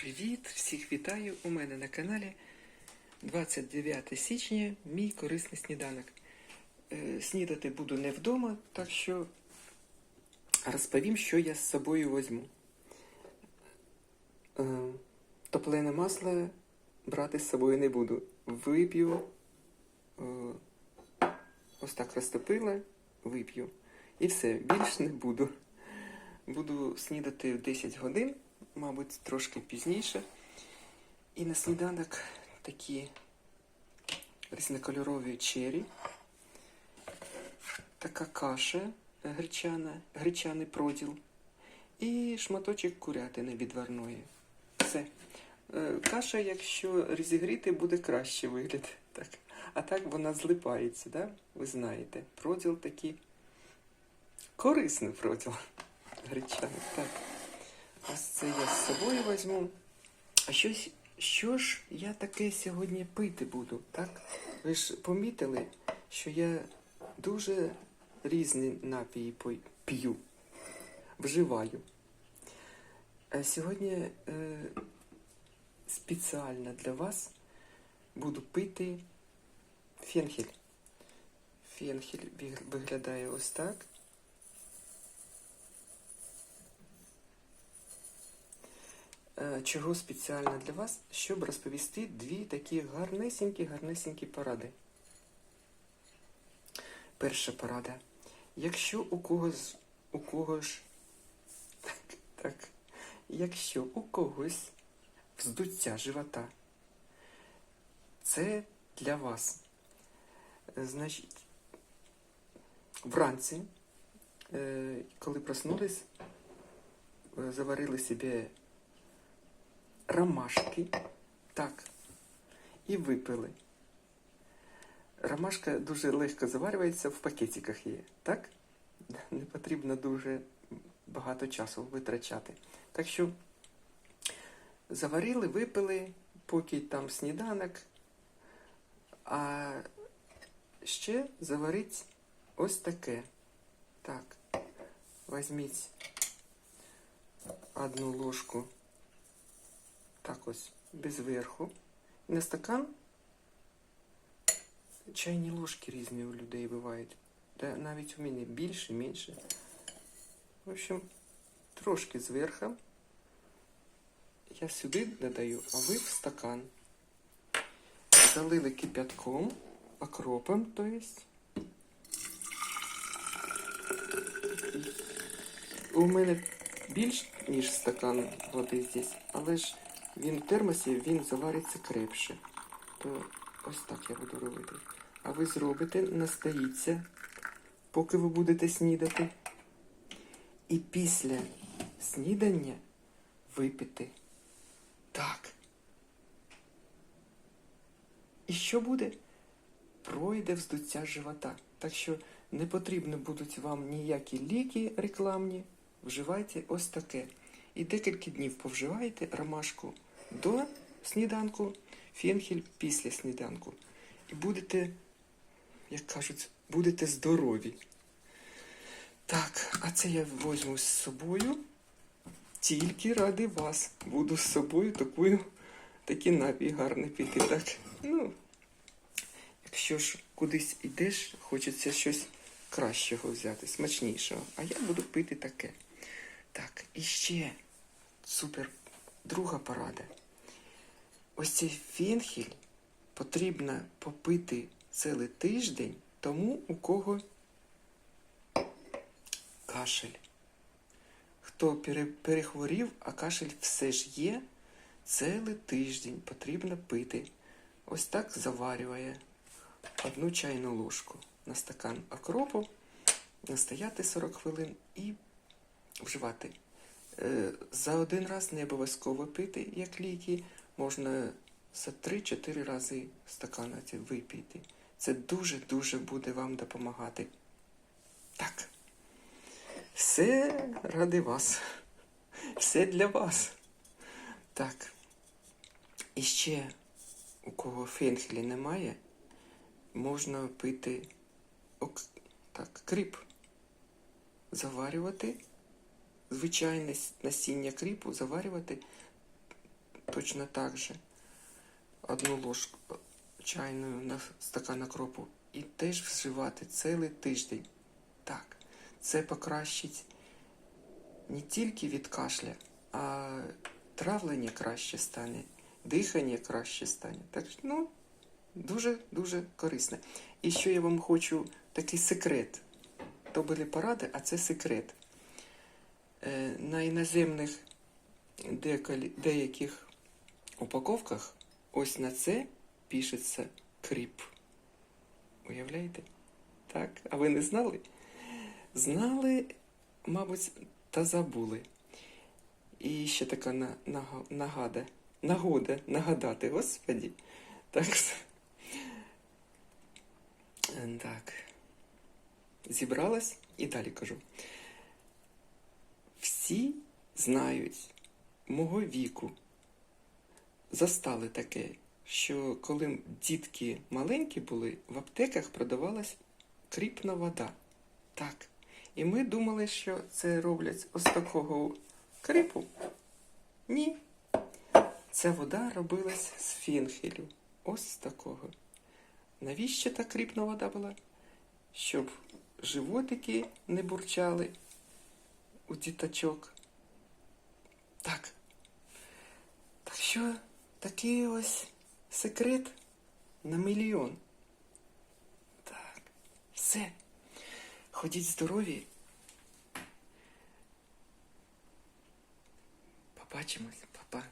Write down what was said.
Привіт! Всіх вітаю! У мене на каналі 29 січня мій корисний сніданок. Е, Снідати буду не вдома, так що розповім, що я з собою возьму. Е, Топлене масло брати з собою не буду. Вип'ю. е, Ось так розтопила, вип'ю. І все, більш не буду. Буду снідати в 10 годин, мабуть, трошки пізніше. І на сніданок такі різнокольорові чері, така каша гречана, гречаний проділ і шматочок курятини відварної. Все. Е, Каша, якщо розігріти, буде краще вигляд. Так. А так вона злипається, да? ви знаєте. Проділ такий корисний проділ. Гречаний. Так. Ось це я з собою візьму. А щось, що ж я таке сьогодні пити буду, так? Ви ж помітили, що я дуже різні напії п'ю, вживаю. А сьогодні е, спеціально для вас буду пити фенхель. Фенхель виглядає ось так. Чого спеціально для вас, щоб розповісти дві такі гарнесенькі, гарнесенькі поради. Перша порада. Якщо у когось, у когось, так, так, якщо у когось вздуття живота, це для вас. Значить, вранці, е, коли проснулись, е, заварили собі ромашки, так, і випили. Ромашка дуже легко заварюється, в пакетиках є, так? Не потрібно дуже багато часу витрачати. Так що заварили, випили, поки там сніданок, а ще заварить ось таке. Так, візьміть одну ложку так ось, без верху. І на стакан чайні ложки різні у людей бувають. Та навіть у мене більше, менше. В общем, трошки зверху. Я сюди додаю, а ви в стакан. Залили кипятком, окропом, то есть. У мене більш ніж стакан води здесь, але ж він в термосі він завариться крепше. То ось так я буду робити. А ви зробите, настоїться, поки ви будете снідати. І після снідання випити. Так. І що буде? Пройде вздуття живота. Так що не потрібно будуть вам ніякі ліки рекламні. Вживайте ось таке. І декілька днів повживайте ромашку до сніданку, фенхель після сніданку. І будете, як кажуть, будете здорові. Так, а це я возьму з собою. Тільки ради вас. Буду з собою такою, такі напій гарний піти. Так, ну, якщо ж кудись ідеш, хочеться щось кращого взяти, смачнішого. А я буду пити таке. Так, і ще супер друга порада. Ось цей фенхель потрібно попити цілий тиждень тому, у кого кашель. Хто перехворів, а кашель все ж є, цілий тиждень потрібно пити. Ось так заварює одну чайну ложку на стакан окропу, настояти 40 хвилин і вживати. Е, За один раз не обов'язково пити, як ліки, можна за 3-4 рази стакана випити. Це дуже-дуже буде вам допомагати. Так. Все ради вас. Все для вас. Так. І ще, у кого фенхелі немає, можна пити ок... так, кріп. Заварювати звичайне насіння кріпу заварювати точно так же. Одну ложку чайну на стакан окропу. І теж вживати цілий тиждень. Так, це покращить не тільки від кашля, а травлення краще стане, дихання краще стане. Так, ну, дуже-дуже корисне. І що я вам хочу такий секрет. То були поради, а це секрет. Е, на іноземних деяких упаковках ось на це пишеться кріп. Уявляєте? Так, а ви не знали? Знали, мабуть, та забули. І ще така на, нага- нагада, нагода нагадати, господі. Так. Так. Зібралась і далі кажу. Всі знають мого віку. Застали таке, що коли дітки маленькі були, в аптеках продавалась кріпна вода. Так. І ми думали, що це роблять з такого крипу. Ні. Ця вода робилась з фінхелю. Ось такого. Навіщо та кріпна вода була? Щоб животики не бурчали у діточок. Так. Так що такий ось секрет на мільйон. Так. Все. Ходіть здорові. Побачимось, папа.